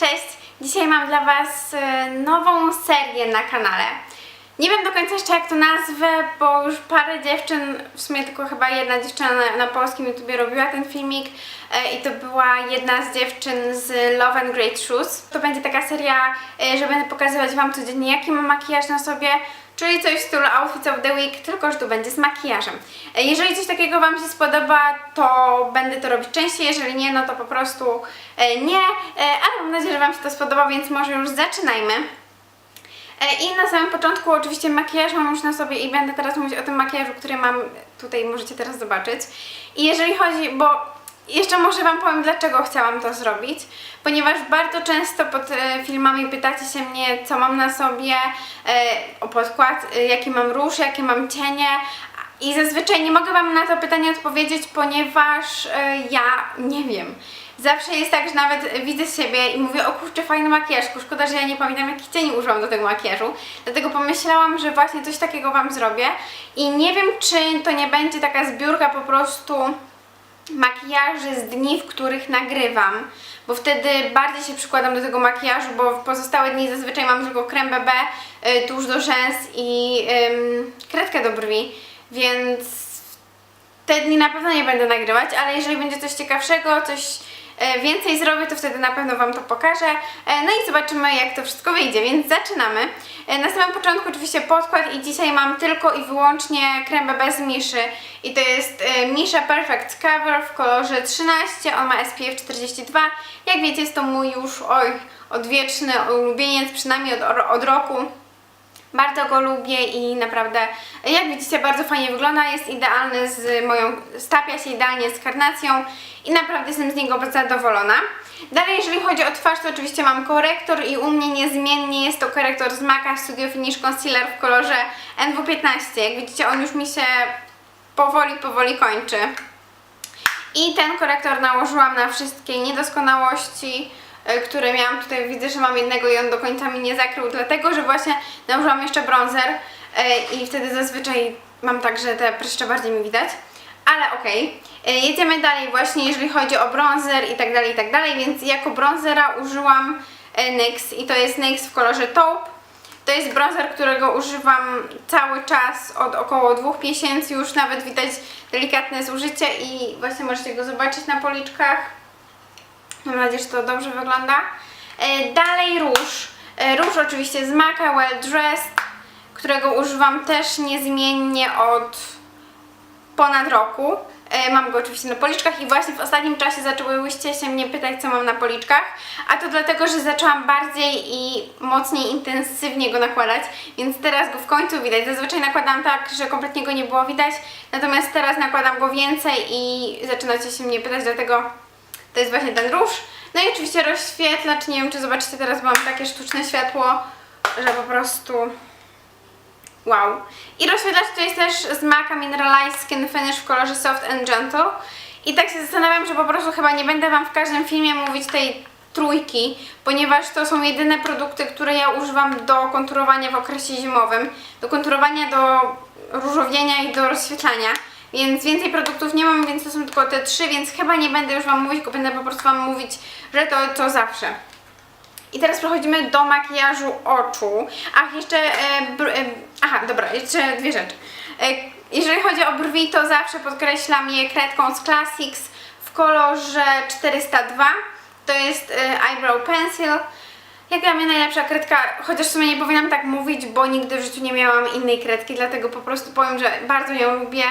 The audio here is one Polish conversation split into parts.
Cześć! Dzisiaj mam dla Was e, nową serię na kanale. Nie wiem do końca jeszcze jak to nazwę, bo już parę dziewczyn, w sumie tylko chyba jedna dziewczyna na, na polskim YouTubie robiła ten filmik e, i to była jedna z dziewczyn z Love and Great Shoes. To będzie taka seria, e, że będę pokazywać Wam codziennie jaki mam makijaż na sobie, czyli coś w stylu Outfits of the Week, tylko że tu będzie z makijażem. E, Jeżeli coś takiego Wam się spodoba, to będę to robić częściej, jeżeli nie, no to po prostu nie, ale mam nadzieję, że Wam się to spodoba, więc może już zaczynajmy. E, I na samym początku oczywiście makijaż mam już na sobie i będę teraz mówić o tym makijażu, który mam tutaj, możecie teraz zobaczyć. I jeżeli chodzi, bo jeszcze może Wam powiem, dlaczego chciałam to zrobić, ponieważ bardzo często pod e, filmami pytacie się mnie, co mam na sobie, e, o podkład, jaki mam róż, jakie mam cienie, i zazwyczaj nie mogę Wam na to pytanie odpowiedzieć, ponieważ ja nie wiem. Zawsze jest tak, że nawet widzę siebie i mówię, o kurczę, fajny makijaż, tylko szkoda, że ja nie pamiętam jakich cieni użyłam do tego makijażu. Dlatego pomyślałam, że właśnie coś takiego Wam zrobię i nie wiem, czy to nie będzie taka zbiórka po prostu makijaży z dni, w których nagrywam, bo wtedy bardziej się przykładam do tego makijażu, bo w pozostałe dni zazwyczaj mam tylko krem BB, y, tusz do rzęs i ym, kredkę do brwi, więc te dni na pewno nie będę nagrywać, ale jeżeli będzie coś ciekawszego, coś więcej zrobię, to wtedy na pewno Wam to pokażę. E, No i zobaczymy, jak to wszystko wyjdzie, więc zaczynamy. E, Na samym początku oczywiście podkład i dzisiaj mam tylko i wyłącznie krem BB z Miszy i to jest e, Misha Perfect Cover w kolorze 13, on ma SPF 42. Jak wiecie, jest to mój już, oj, odwieczny ulubieniec, przynajmniej od, od roku. Bardzo go lubię i naprawdę, jak widzicie, bardzo fajnie wygląda. Jest idealny z moją, stapia się idealnie z karnacją i naprawdę jestem z niego zadowolona. Dalej, jeżeli chodzi o twarz, to oczywiście mam korektor i u mnie niezmiennie jest to korektor z MACA Studio Finish Concealer w kolorze NW15. Jak widzicie, on już mi się powoli, powoli kończy. I ten korektor nałożyłam na wszystkie niedoskonałości, które miałam. Tutaj widzę, że mam jednego i on do końca mi nie zakrył, dlatego że właśnie nałożyłam jeszcze bronzer e, i wtedy zazwyczaj mam tak, że te pryszcze bardziej mi widać. Ale okej. E, Jedziemy dalej właśnie, jeżeli chodzi o bronzer i tak dalej, i tak dalej, więc jako bronzera użyłam e, NYX i to jest NYX w kolorze taupe. To jest bronzer, którego używam cały czas od około dwóch miesięcy, już nawet widać delikatne zużycie i właśnie możecie go zobaczyć na policzkach. Mam nadzieję, że to dobrze wygląda. E, Dalej róż. E, Róż oczywiście z Maca Well Dressed, którego używam też niezmiennie od ponad roku. E, Mam go oczywiście na policzkach i właśnie w ostatnim czasie zaczęłyście się mnie pytać, co mam na policzkach, a to dlatego, że zaczęłam bardziej i mocniej, intensywnie go nakładać, więc teraz go w końcu widać. Zazwyczaj nakładam tak, że kompletnie go nie było widać, natomiast teraz nakładam go więcej i zaczynacie się mnie pytać, dlatego to jest właśnie ten róż. No i oczywiście rozświetlacz, nie wiem czy zobaczycie teraz, bo mam takie sztuczne światło, że po prostu Wow. I rozświetlacz to jest też z MACA Mineralized Skin Finish w kolorze Soft and Gentle. I tak się zastanawiam, że po prostu chyba nie będę Wam w każdym filmie mówić tej trójki, ponieważ to są jedyne produkty, które ja używam do konturowania w okresie zimowym, do konturowania, do różowienia i do rozświetlania. Więc więcej produktów nie mam, więc to są tylko te trzy, więc chyba nie będę już Wam mówić, tylko będę po prostu Wam mówić, że to, to zawsze. I teraz przechodzimy do makijażu oczu. Ach, jeszcze. E, e, aha, dobra, jeszcze dwie rzeczy. E, jeżeli chodzi o brwi, to zawsze podkreślam je kredką z Classics w kolorze 402. To jest e, Eyebrow Pencil. Jak dla mnie najlepsza kredka, chociaż w sumie nie powinnam tak mówić, bo nigdy w życiu nie miałam innej kredki, dlatego po prostu powiem, że bardzo ją lubię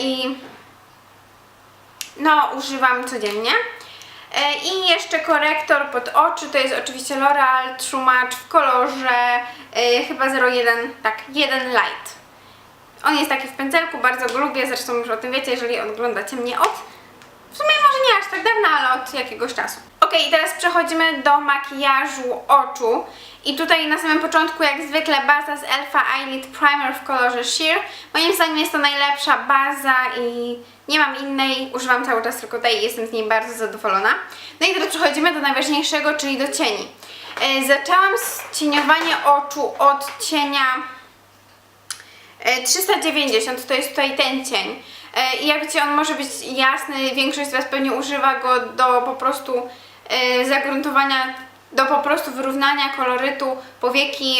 i no, używam codziennie. E, I jeszcze korektor pod oczy, to jest oczywiście L'Oreal True Match w kolorze e, chyba 01, tak, 1 Light. On jest taki w pędzelku, bardzo go lubię, zresztą już o tym wiecie, jeżeli oglądacie mnie od, w sumie może nie aż tak dawno, ale od jakiegoś czasu. Ok, i teraz przechodzimy do makijażu oczu. I tutaj na samym początku, jak zwykle, baza z Elfa Eyelid Primer w kolorze Sheer. Moim zdaniem jest to najlepsza baza i nie mam innej, używam cały czas tylko tej i jestem z niej bardzo zadowolona. No i teraz przechodzimy do najważniejszego, czyli do cieni. E, Zaczęłam cieniowanie oczu od cienia e, 390, to jest tutaj ten cień. E, I jak wiecie, on może być jasny, większość z Was pewnie używa go do po prostu e, zagruntowania do po prostu wyrównania kolorytu powieki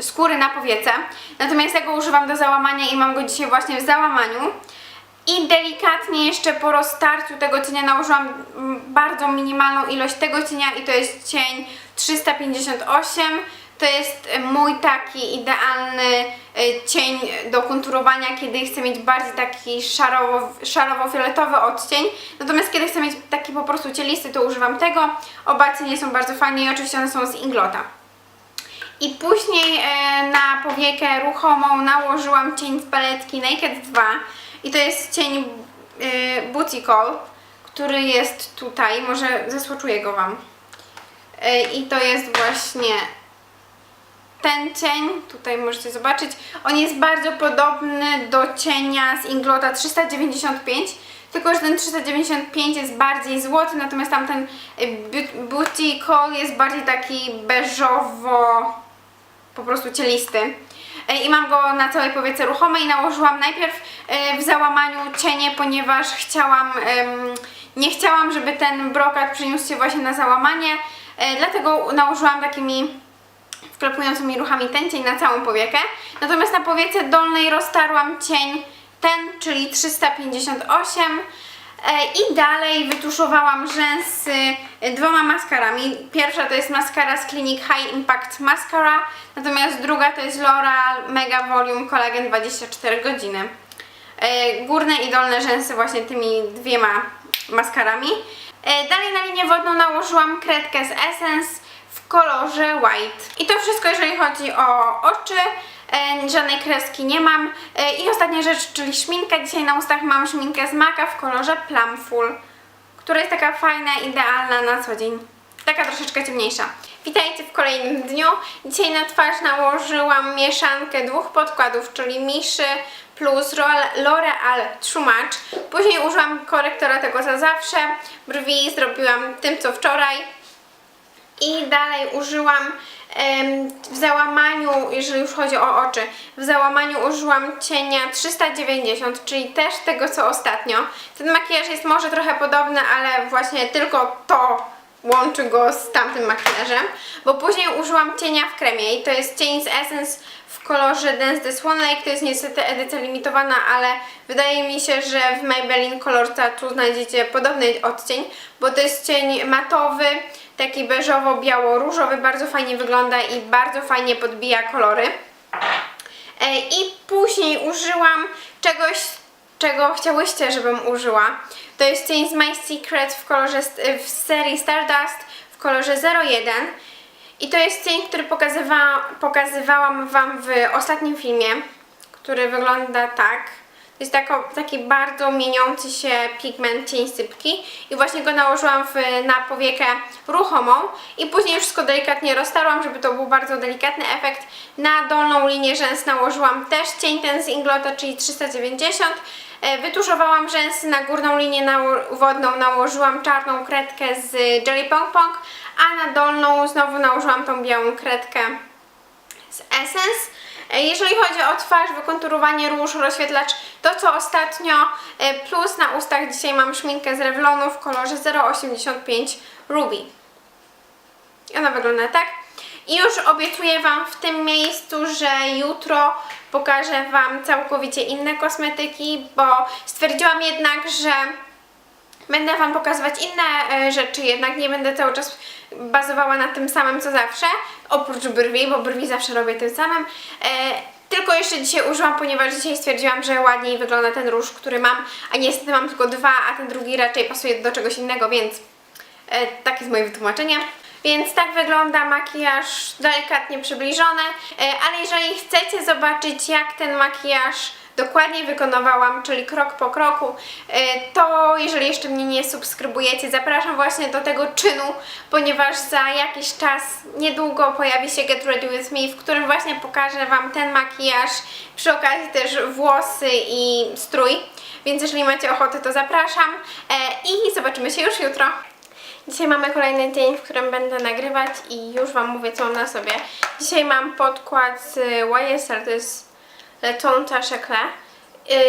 skóry na powiece. Natomiast ja go używam do załamania i mam go dzisiaj właśnie w załamaniu. I delikatnie jeszcze po roztarciu tego cienia nałożyłam bardzo minimalną ilość tego cienia i to jest cień 358. To jest mój taki idealny cień do konturowania, kiedy chcę mieć bardziej taki szarowo, szarowo-fioletowy odcień. Natomiast kiedy chcę mieć taki po prostu cielisty, to używam tego. Oba cienie są bardzo fajne i oczywiście one są z Inglota. I później e, na powiekę ruchomą nałożyłam cień z paletki Naked 2 i to jest cień e, Booty Call, który jest tutaj, może zasłoczuję go Wam. E, I to jest właśnie ten cień, tutaj możecie zobaczyć, on jest bardzo podobny do cienia z Inglota 395, tylko że ten 395 jest bardziej złoty, natomiast tamten y, Booty Call jest bardziej taki beżowo, po prostu cielisty. Y, I mam go na całej powiece ruchomej. Nałożyłam najpierw y, w załamaniu cienie, ponieważ chciałam, nie chciałam, żeby ten brokat przyniósł się właśnie na załamanie, dlatego nałożyłam takimi wklepującymi ruchami ten cień na całą powiekę. Natomiast na powiece dolnej roztarłam cień ten, czyli 358 e, i dalej wytuszowałam rzęsy dwoma maskarami. Pierwsza to jest maskara z Clinique High Impact Mascara, natomiast druga to jest L'Oreal Mega Volume Collagen 24 godziny. E, Górne i dolne rzęsy właśnie tymi dwiema maskarami. E, Dalej na linię wodną nałożyłam kredkę z Essence kolorze white. I to wszystko, jeżeli chodzi o oczy. E, żadnej kreski nie mam. E, I ostatnia rzecz, czyli szminka. Dzisiaj na ustach mam szminkę z Maka w kolorze Plum Full, która jest taka fajna, idealna na co dzień. Taka troszeczkę ciemniejsza. Witajcie w kolejnym dniu. Dzisiaj na twarz nałożyłam mieszankę dwóch podkładów, czyli Miszy plus L'Oreal True Match. Później użyłam korektora tego za zawsze. Brwi zrobiłam tym co wczoraj. I dalej użyłam w załamaniu, jeżeli już chodzi o oczy, w załamaniu użyłam cienia 390, czyli też tego co ostatnio. Ten makijaż jest może trochę podobny, ale właśnie tylko to łączy go z tamtym makijażem, bo później użyłam cienia w kremie i to jest cień z Essence w kolorze Dance the Lake, to jest niestety edycja limitowana, ale wydaje mi się, że w Maybelline Color Tattoo znajdziecie podobny odcień, bo to jest cień matowy, taki beżowo-biało-różowy, bardzo fajnie wygląda i bardzo fajnie podbija kolory. E, I później użyłam czegoś, czego chciałyście, żebym użyła. To jest cień z My Secret w kolorze w serii Stardust w kolorze 01. I to jest cień, który pokazywa, pokazywałam Wam w ostatnim filmie, który wygląda tak. To jest taki bardzo mieniący się pigment cień sypki i właśnie go nałożyłam w, na powiekę ruchomą i później wszystko delikatnie roztarłam, żeby to był bardzo delikatny efekt. Na dolną linię rzęs nałożyłam też cień ten z Inglota, czyli 390. E, Wytuszowałam rzęsy, na górną linię wodną nałożyłam czarną kredkę z Jelly Pong Pong, a na dolną znowu nałożyłam tą białą kredkę z Essence. E, Jeżeli chodzi o twarz, wykonturowanie róż, rozświetlacz, to co ostatnio, e, plus na ustach dzisiaj mam szminkę z Revlonu w kolorze 085 Ruby. Ona wygląda tak. I już obiecuję Wam w tym miejscu, że jutro pokażę Wam całkowicie inne kosmetyki, bo stwierdziłam jednak, że Będę Wam pokazywać inne e, rzeczy, jednak nie będę cały czas bazowała na tym samym co zawsze, oprócz brwi, bo brwi zawsze robię tym samym. E, tylko jeszcze dzisiaj użyłam, ponieważ dzisiaj stwierdziłam, że ładniej wygląda ten róż, który mam, a niestety mam tylko dwa, a ten drugi raczej pasuje do czegoś innego, więc e, takie jest moje wytłumaczenie. Więc tak wygląda makijaż delikatnie przybliżony, ale jeżeli chcecie zobaczyć jak ten makijaż dokładnie wykonywałam, czyli krok po kroku, e, to jeżeli jeszcze mnie nie subskrybujecie, zapraszam właśnie do tego czynu, ponieważ za jakiś czas, niedługo pojawi się Get Ready With Me, w którym właśnie pokażę Wam ten makijaż, przy okazji też włosy i strój, więc jeżeli macie ochotę, to zapraszam e, i zobaczymy się już jutro. Dzisiaj mamy kolejny dzień, w którym będę nagrywać i już Wam mówię, co mam na sobie. Dzisiaj mam podkład z YSL, to jest Le Ton Tachekle.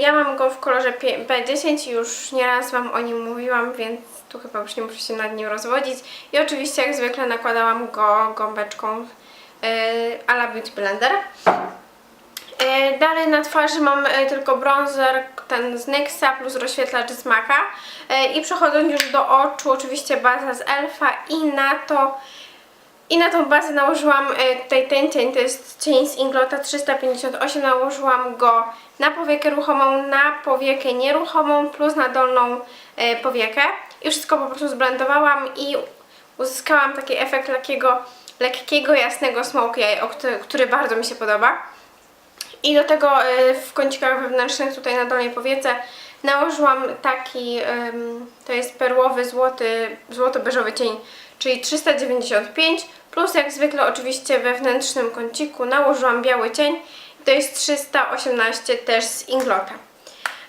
Ja mam go w kolorze P- B10 i już nieraz Wam o nim mówiłam, więc tu chyba już nie muszę się nad nim rozwodzić. I oczywiście jak zwykle nakładałam go gąbeczką yy, a Beauty Blender. E, Dalej na twarzy mam e, tylko bronzer, ten z NYXa plus rozświetlacz z Maca. E, I przechodząc już do oczu, oczywiście baza z Elfa i na to i na tą bazę nałożyłam e, tutaj ten cień, to jest cień z Inglota 358, nałożyłam go na powiekę ruchomą, na powiekę nieruchomą plus na dolną e, powiekę i wszystko po prostu zblendowałam i uzyskałam taki efekt takiego lekkiego, jasnego smoke który, bardzo mi się podoba. I do tego y, w kącikach wewnętrznych, tutaj na dolnej powiece, nałożyłam taki, to jest perłowy, złoty, złoto-beżowy cień, czyli 395, plus jak zwykle oczywiście we wewnętrznym kąciku nałożyłam biały cień, to jest 318 też z Inglota.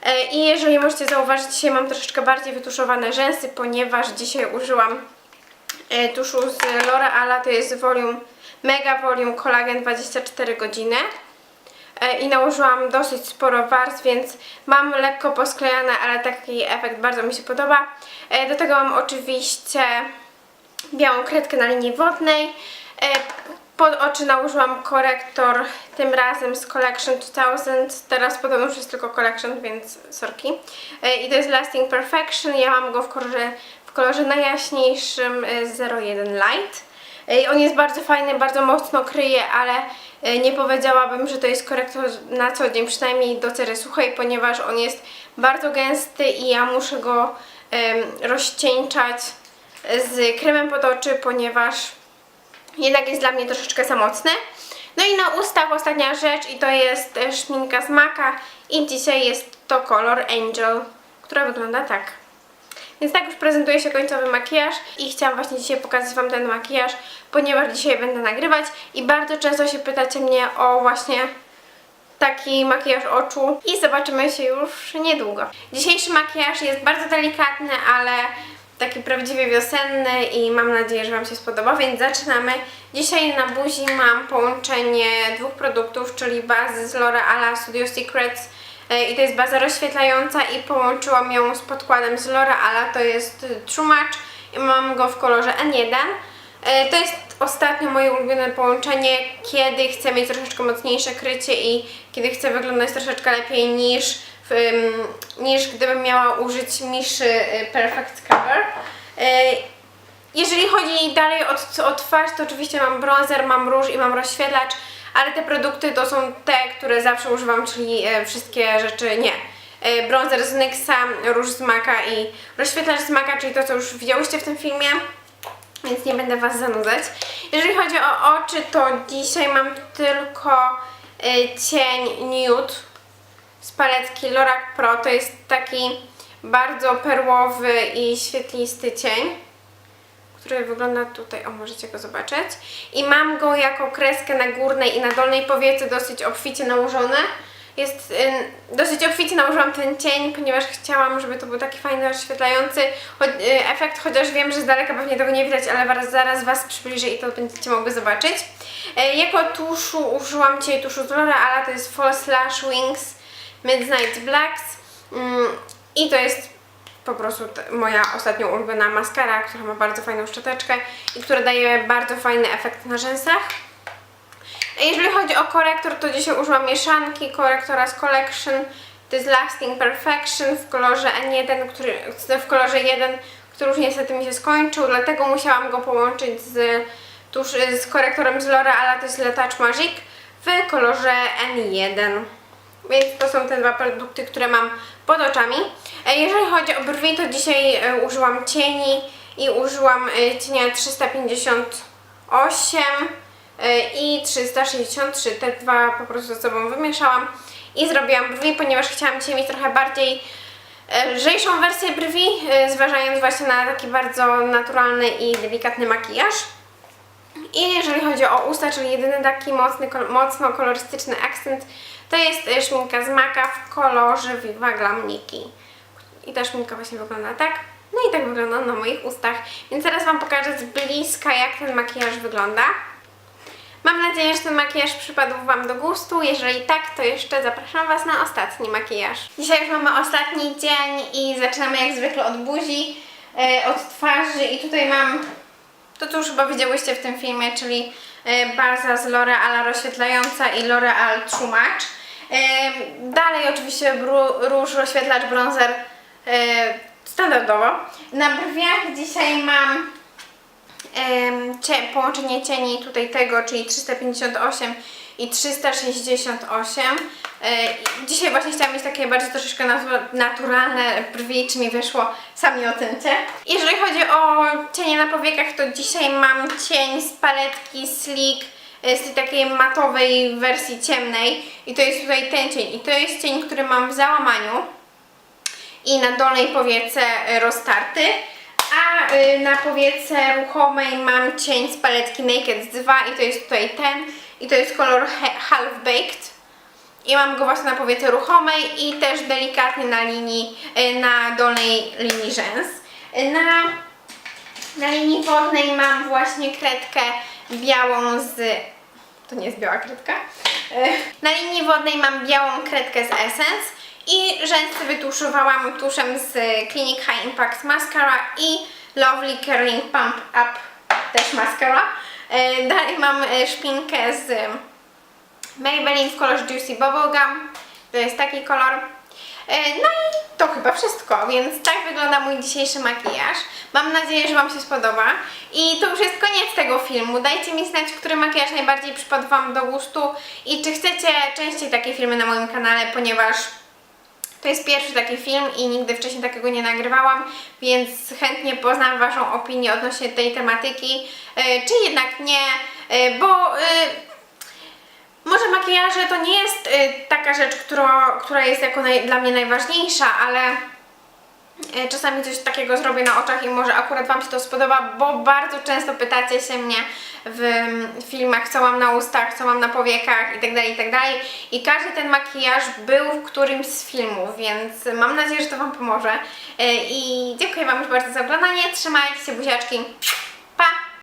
E, I jeżeli możecie zauważyć, dzisiaj mam troszeczkę bardziej wytuszowane rzęsy, ponieważ dzisiaj użyłam e, tuszu z L'Oreala, to jest Volume, Mega Volume Collagen 24 godziny e, i nałożyłam dosyć sporo warstw, więc mam lekko posklejane, ale taki efekt bardzo mi się podoba. Do tego mam oczywiście białą kredkę na linii wodnej. E, Pod oczy nałożyłam korektor, tym razem z Collection 2000, teraz podobno już jest tylko Collection, więc sorki. E, I to jest Lasting Perfection, ja mam go w kolorze, w kolorze najjaśniejszym e, 01 Light. I On jest bardzo fajny, bardzo mocno kryje, ale e, nie powiedziałabym, że to jest korektor na co dzień, przynajmniej do cery suchej, ponieważ on jest bardzo gęsty i ja muszę go rozcieńczać z kremem pod oczy, ponieważ jednak jest dla mnie troszeczkę za. No i na ustach ostatnia rzecz i to jest e, szminka z Maca i dzisiaj jest to kolor Angel, która wygląda tak. Więc tak już prezentuje się końcowy makijaż i chciałam właśnie dzisiaj pokazać Wam ten makijaż, ponieważ dzisiaj będę nagrywać i bardzo często się pytacie mnie o właśnie taki makijaż oczu i zobaczymy się już niedługo. Dzisiejszy makijaż jest bardzo delikatny, ale taki prawdziwie wiosenny i mam nadzieję, że Wam się spodoba, więc zaczynamy. Dzisiaj na buzi mam połączenie dwóch produktów, czyli bazy z L'Oreala Studio Secrets E, i to jest baza rozświetlająca i połączyłam ją z podkładem z L'Oreala, to jest True Match i mam go w kolorze N1. E, To jest ostatnio moje ulubione połączenie, kiedy chcę mieć troszeczkę mocniejsze krycie i kiedy chcę wyglądać troszeczkę lepiej niż, niż gdybym miała użyć Miszy y, Perfect Cover. E, Jeżeli chodzi dalej o, o twarz, to oczywiście mam bronzer, mam róż i mam rozświetlacz, ale te produkty to są te, które zawsze używam, czyli e, wszystkie rzeczy nie. E, bronzer z NYXa, róż z Maca i rozświetlacz z Maca, czyli to, co już widziałyście w tym filmie, więc nie będę Was zanudzać. Jeżeli chodzi o oczy, to dzisiaj mam tylko e, cień nude z paletki Lorac Pro. To jest taki bardzo perłowy i świetlisty cień który wygląda tutaj, o możecie go zobaczyć. I mam go jako kreskę na górnej i na dolnej powiece dosyć obficie nałożone. Jest y, dosyć obficie nałożyłam ten cień, ponieważ chciałam, żeby to był taki fajny, rozświetlający y, efekt, chociaż wiem, że z daleka pewnie tego nie widać, ale zaraz, zaraz Was przybliżę i to będziecie mogły zobaczyć. Y, jako tuszu użyłam dzisiaj tuszu z L'Oreala, to jest False Lash Wings Midnight Blacks mm, i to jest po prostu moja ostatnio ulubiona maskara, która ma bardzo fajną szczoteczkę i która daje bardzo fajny efekt na rzęsach. Jeżeli chodzi o korektor, to dzisiaj użyłam mieszanki korektora z Collection. To jest Lasting Perfection w kolorze N1, który, w kolorze 1, który już niestety mi się skończył, dlatego musiałam go połączyć z, tuż, z korektorem z L'Oreala, to jest Le Touch Magic w kolorze N1. Więc to są te dwa produkty, które mam pod oczami. E, Jeżeli chodzi o brwi, to dzisiaj e, użyłam cieni i użyłam e, cienia 358 e, i 363. Te dwa po prostu ze sobą wymieszałam i zrobiłam brwi, ponieważ chciałam dzisiaj mieć trochę bardziej lżejszą wersję brwi, zważając właśnie na taki bardzo naturalny i delikatny makijaż. I jeżeli chodzi o usta, czyli jedyny taki mocny, mocno kolorystyczny akcent, to jest e, szminka z Maca w kolorze Viva Glam Nikki. I ta szminka właśnie wygląda tak. No i tak wygląda na moich ustach. Więc teraz Wam pokażę z bliska, jak ten makijaż wygląda. Mam nadzieję, że ten makijaż przypadł Wam do gustu. Jeżeli tak, to jeszcze zapraszam Was na ostatni makijaż. Dzisiaj już mamy ostatni dzień i zaczynamy jak zwykle od buzi. e, od twarzy i tutaj mam to, co już chyba widziałyście w tym filmie, czyli e, baza z L'Oreala rozświetlająca i L'Oreal Tłumacz. E, Dalej oczywiście róż, rozświetlacz, bronzer e, standardowo. Na brwiach dzisiaj mam połączenie cieni tutaj tego, czyli 358 i 368. E, dzisiaj właśnie chciałam mieć takie bardziej troszeczkę natu- naturalne brwi, czy mi wyszło, sami ocencie. Jeżeli chodzi o cienie na powiekach, to dzisiaj mam cień z paletki Sleek, e, z tej takiej matowej wersji ciemnej i to jest tutaj ten cień i to jest cień, który mam w załamaniu i na dolnej powiece roztarty. A y, na powiece ruchomej mam cień z paletki Naked 2 i to jest tutaj ten i to jest kolor Half Baked. I mam go właśnie na powiece ruchomej i też delikatnie na linii, y, na dolnej linii rzęs. Y, Na, na linii wodnej mam właśnie kredkę białą z... To nie jest biała kredka. Y, Na linii wodnej mam białą kredkę z Essence i rzęsy wytuszowałam tuszem z Clinique High Impact Mascara i Lovely Curling Pump Up też mascara. Y, Dalej mam y, szpinkę z Maybelline w kolorze Juicy Bubblegum. To jest taki kolor. E, No i to chyba wszystko, więc tak wygląda mój dzisiejszy makijaż. Mam nadzieję, że Wam się spodoba. I to już jest koniec tego filmu. Dajcie mi znać, który makijaż najbardziej przypadł Wam do gustu i czy chcecie częściej takie filmy na moim kanale, ponieważ to jest pierwszy taki film i nigdy wcześniej takiego nie nagrywałam, więc chętnie poznam Waszą opinię odnośnie tej tematyki, e, czy jednak nie, e, bo e, może makijaże to nie jest taka rzecz, która, która jest jako naj, dla mnie najważniejsza, ale czasami coś takiego zrobię na oczach i może akurat Wam się to spodoba, bo bardzo często pytacie się mnie w mm, filmach, co mam na ustach, co mam na powiekach itd., itd. I każdy ten makijaż był w którymś z filmów, więc mam nadzieję, że to Wam pomoże. Y, I dziękuję Wam już bardzo za oglądanie. Trzymajcie się, buziaczki.